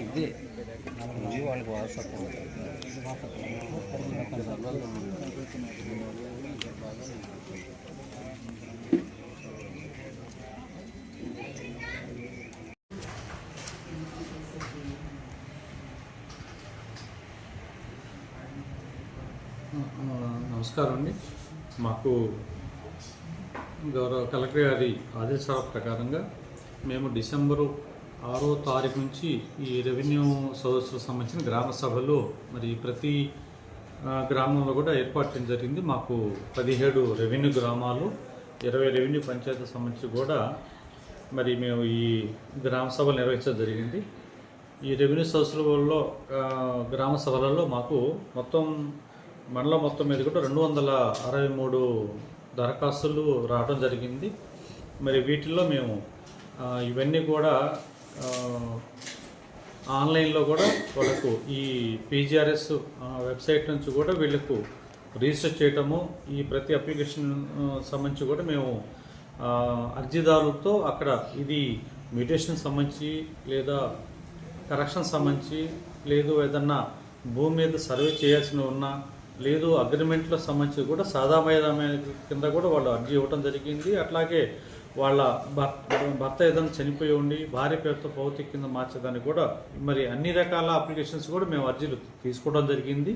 ఇది ఇది వాళ్ళకి వారసత్వం నమస్కారం అండి. మాకు గౌరవ కలెక్టర్ గారి ఆదేశాల ప్రకారంగా మేము డిసెంబరు ఆరో తారీఖు నుంచి ఈ రెవెన్యూ సదస్సుకు సంబంధించిన గ్రామ సభలు మరి ప్రతి గ్రామంలో కూడా ఏర్పాటు చేయడం జరిగింది. మాకు పదిహేడు రెవెన్యూ గ్రామాలు ఇరవై రెవెన్యూ పంచాయతీ సంబంధించి కూడా మరి మేము ఈ గ్రామ సభలు నిర్వహించడం జరిగింది. ఈ రెవెన్యూ సదస్సులలో గ్రామ సభలలో మాకు మొత్తం మండలం మొత్తం మీద కూడా రెండు వందల అరవై మూడు దరఖాస్తులు రావడం జరిగింది. మరి వీటిల్లో మేము ఇవన్నీ కూడా ఆన్లైన్లో కూడా వాళ్ళకు ఈ పీజీఆర్ఎస్ వెబ్సైట్ నుంచి కూడా వీళ్ళకు రిజిస్టర్ చేయటము ఈ ప్రతి అప్లికేషన్ సంబంధించి కూడా మేము అర్జీదారులతో అక్కడ ఇది మ్యూటేషన్ సంబంధించి లేదా కరెక్షన్ సంబంధించి లేదు ఏదన్నా భూమి మీద సర్వే చేయాల్సిన ఉన్నా లేదు అగ్రిమెంట్లో సంబంధించి కూడా సాదామయమైన కింద కూడా వాళ్ళు అర్జీ ఇవ్వడం జరిగింది. అట్లాగే వాళ్ళ భర్త భర్త ఏదైనా చనిపోయి ఉండి భార్య పేరుతో భౌతిక కింద మార్చేదాన్ని కూడా మరి అన్ని రకాల అప్లికేషన్స్ కూడా మేము అర్జీలు తీసుకోవడం జరిగింది.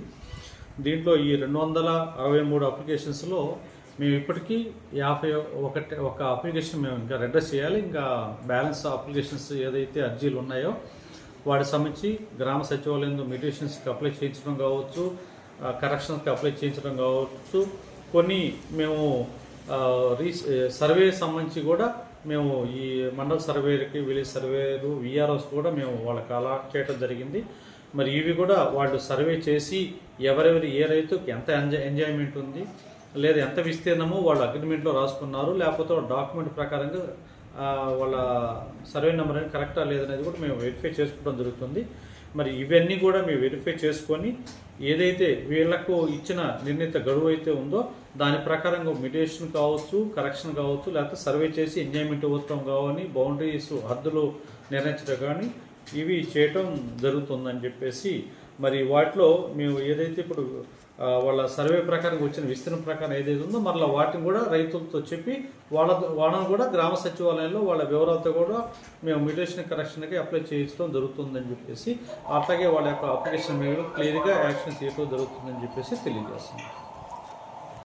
దీంట్లో ఈ రెండు వందల అరవై మూడు అప్లికేషన్స్లో మేము ఇప్పటికీ యాభై ఒకటి ఒక అప్లికేషన్ మేము ఇంకా రెడ్రెస్ చేయాలి. ఇంకా బ్యాలెన్స్ అప్లికేషన్స్ ఏదైతే అర్జీలు ఉన్నాయో వాటి సంబంధించి గ్రామ సచివాలయంలో మెడిటేషన్స్కి అప్లై చేయించడం కావచ్చు. కరెక్షన్స్కి అప్లై చేయించడం కావచ్చు. కొన్ని మేము రీ సర్వే సంబంధించి కూడా మేము ఈ మండల సర్వేకి విలేజ్ సర్వేలు విఆర్ఓస్ కూడా మేము వాళ్ళకి అలాట్ చేయడం జరిగింది. మరి ఇవి కూడా వాళ్ళు సర్వే చేసి ఎవరెవరి ఏ రైతుకి ఎంత ఎంజాయ్ ఎంజాయ్మెంట్ ఉంది లేదా ఎంత విస్తీర్ణమో వాళ్ళు అగ్రిమెంట్లో రాసుకున్నారు లేకపోతే డాక్యుమెంట్ ప్రకారంగా వాళ్ళ సర్వే నెంబర్ అనేది కరెక్టా లేదనేది కూడా మేము వెరిఫై చేసుకోవడం జరుగుతుంది. మరి ఇవన్నీ కూడా మేము వెరిఫై చేసుకొని ఏదైతే వీళ్ళకు ఇచ్చిన నిర్ణీత గడువు అయితే ఉందో దాని ప్రకారంగా మిడియేషన్ కావచ్చు కరెక్షన్ కావచ్చు లేకపోతే సర్వే చేసి ఎంజాయ్మెంట్ ఇవ్వటం కావని బౌండరీస్ హద్దులు నిర్ణయించడం కానీ ఇవి చేయటం జరుగుతుందని చెప్పేసి మరి వాటిలో మేము ఏదైతే ఇప్పుడు వాళ్ళ సర్వే ప్రకారం వచ్చిన విస్తరణ ప్రకారం ఏదైతే ఉందో మరలా వాటిని కూడా రైతులతో చెప్పి వాళ్ళ వాళ్ళని కూడా గ్రామ సచివాలయంలో వాళ్ళ వివరాలతో కూడా మేము మ్యూటేషన్ కరెక్షన్కి అప్లై చేయించడం జరుగుతుందని చెప్పేసి అట్లాగే వాళ్ళ యొక్క అప్లికేషన్ మీద క్లియర్గా యాక్షన్ తీయడం జరుగుతుందని చెప్పేసి తెలియజేస్తున్నాం.